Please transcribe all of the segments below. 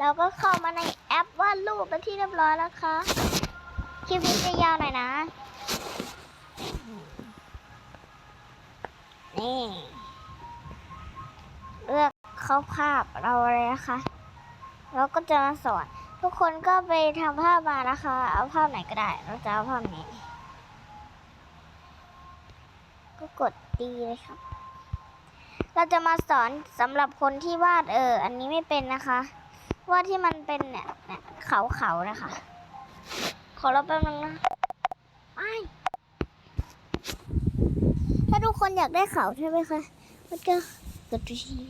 เราก็เข้ามาในแอปวาดรูปเป็นที่เรียบร้อยแล้วค่ะคลิปนี้จะยาวหน่อยนะ นี่เลือกเข้าภาพเราเลยนะคะแล้วก็จะมาสอน ทุกคนก็ไปทำภาพมานะคะ เอาภาพไหนก็ได้ เราจะเอาภาพนี้ ก็กดดีเลยครับ เราจะมาสอนสำหรับคนที่วาดเออ อันนี้ไม่เป็นนะคะ ว่าที่มันเป็นเนี่ยเนี่ยเขาเขานะคะ ขอเราแป๊บนึงนะไอถ้าทุกคนอยากได้เขาใช่ไหมคะมันก็กดที่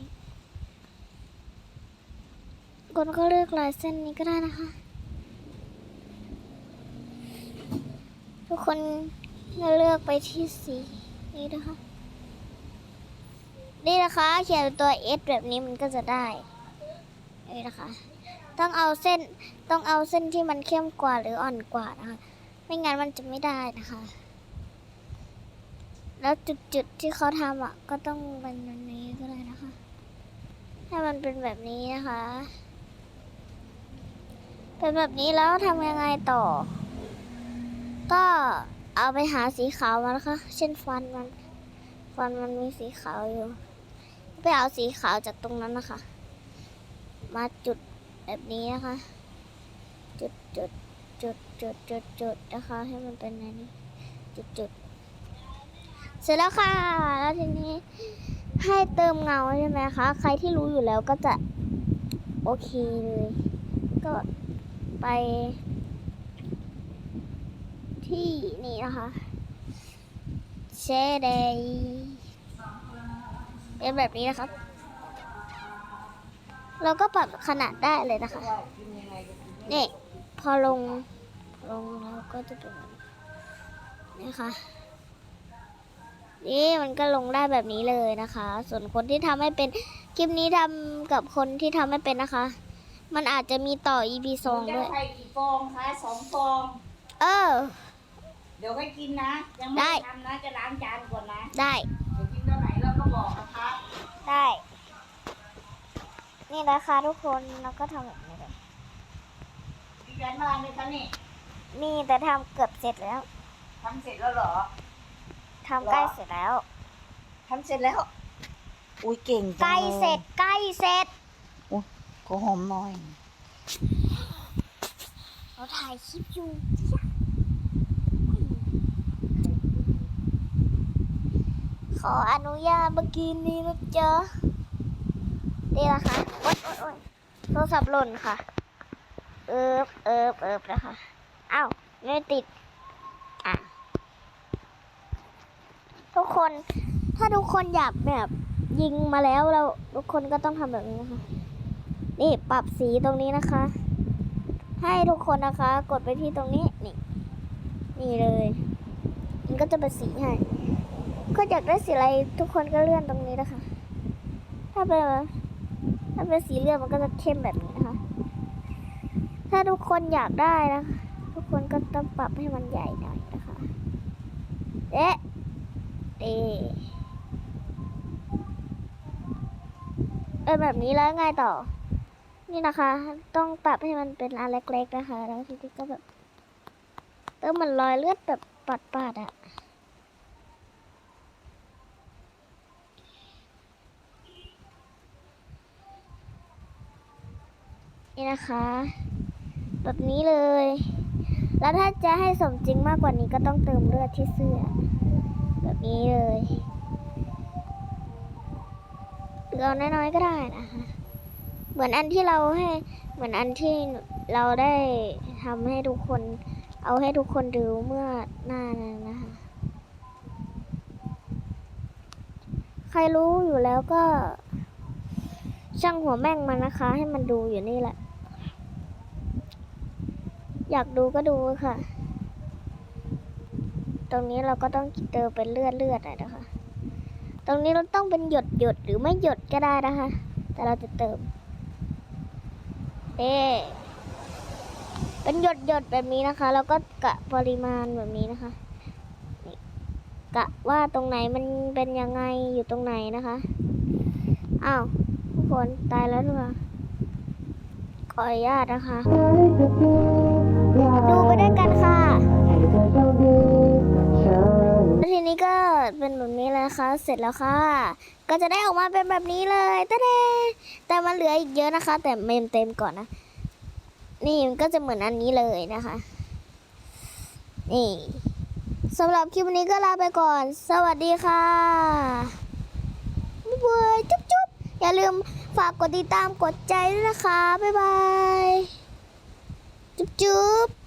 คนก็เลือกลายเส้นนี้ก็ได้นะคะ ทุกคนก็เลือกไปที่สีนี้นะคะ นี่นะคะ เขียนเป็นตัว S แบบนี้มันก็จะได้ นี่นะคะ ต้องเอาเส้นต้องเอาเส้นที่มันเข้มกว่าหรืออ่อนกว่านะคะ ไม่งั้นมันจะไม่ได้นะคะ แล้วจุดๆที่เขาทำอะ ก็ต้องเป็นแบบนี้ก็ได้นะคะให้มันเป็นแบบนี้นะคะ เป็นแบบนี้แล้วทำยังไงต่อ ก็เอาไปหาสีขาวมานะคะ เช่นฟันมันฟันมันมีสีขาวอยู่ ไปเอาสีขาวจากตรงนั้นนะคะ มาจุดแบบนี้นะคะ จุดจุดจุดจุดจุดจุดนะคะ ให้มันเป็นอันนี้จุดจุดเสร็จแล้วค่ะแล้วทีนี้ให้เติมเงาใช่ไหมคะ ใครที่รู้อยู่แล้วก็จะโอเคเลยก็ไป ที่นี่นะคะเชเดย์เป็นแบบนี้นะครับ เราก็ปรับขนาดได้เลยนะคะ นี่ พอลง ลงแล้วก็จะเป็นแบบนี้นี่ค่ะนี่มันก็ลงได้แบบนี้เลยนะคะ ส่วนคนที่ทำให้เป็น คลิปนี้ทำกับคนที่ทำไม่เป็นนะคะ มันอาจจะมีต่อ EP สองจะด้วยใส่กี่ฟองคะสองฟอง เออ เดี๋ยวให้กินนะ ยังได้ไม่ทำนะ จะล้างจานก่อนนะ ได้ เดี๋ยวกินตอนไหนเราก็บอกนะคะ ได้ นี่นะคะทุกคนเราก็ทำแบบนี้เลยพี่แกนมาไหมคะนี่นี่แต่ทำเกือบเสร็จแล้วทำเสร็จแล้วเหรอทำใกล้เสร็จแล้วทำเสร็จแล้ว อุ้ยเก่งใกล้เสร็จใกล้เสร็จก็หอมหน่อยเราถ่ายคลิปอยู่ขออนุญาตเมื่อกี้นี้นะจ๊ะ นี่นะคะโอ๊ยโอ๊ยโอ๊ยโทรศัพท์หล่นค่ะ เอิบเอิบเอิบนะคะอ้าวไม่ติด อะ ทุกคนถ้าทุกคนอยากแบบยิงมาแล้วเราทุกคนก็ต้องทำแบบนี้นะคะ นี่ปรับสีตรงนี้นะคะ ให้ทุกคนนะคะ กดไปที่ตรงนี้นี่ นี่เลย มันก็จะเป็นสีให้ก็อยากได้สีอะไรทุกคนก็เลื่อนตรงนี้นะคะ ถ้าเป็น ถ้าเป็นสีเลือดมันก็จะเข้มแบบนี้นะคะ ถ้าทุกคนอยากได้นะทุกคนก็ต้องปรับให้มันใหญ่หน่อยนะคะเอ๊ะเอเออแบบนี้แล้วไงต่อ นี่นะคะ ต้องปรับให้มันเป็นอันเล็กๆนะคะ แล้วทีนี้ก็แบบเติมมันรอยเลือดแบบปัดๆอะ่ะ นี่นะคะ แบบนี้เลย แล้วถ้าจะให้สมจริงมากกว่านี้ก็ต้องเติมเลือดที่เสื้อ แบบนี้เลยหรือเอาน้อยๆก็ได้นะคะ เหมือนอันที่เราให้ เหมือนอันที่เราได้ทำให้ทุกคน เอาให้ทุกคนดูเมื่อหน้านั้นนะคะ ใครรู้อยู่แล้วก็ช่างหัวแม่งมันนะคะ ให้มันดูอยู่นี่แหละ อยากดูก็ดูค่ะ ตรงนี้เราก็ต้องเติมเป็นเลือดเลือดหน่อยนะคะ ตรงนี้เราต้องเป็นหยดหยดหรือไม่หยดก็ได้นะคะ แต่เราจะเติมเอ๊เป็นหยดหยดแบบนี้นะคะ แล้วก็กะปริมาณแบบนี้นะคะกะว่าตรงไหนมันเป็นยังไงอยู่ตรงไหนนะคะ อ้าวทุกคนตายแล้วหรือเปล่าออนุญาตนะคะ เสร็จแล้วค่ะ ก็จะได้ออกมาเป็นแบบนี้เลยแตะเดแต่มันเหลืออีกเยอะนะคะ แต่เมมเต็มก่อนนะ นี่มันก็จะเหมือนอันนี้เลยนะคะ นี่สำหรับคลิปนี้ก็ลาไปก่อน สวัสดีค่ะบ๊ายบายจุ๊บจุ๊บอย่าลืมฝากกดติดตามกดใจด้วยนะคะ บ๊ายบาย จุ๊บจุ๊บ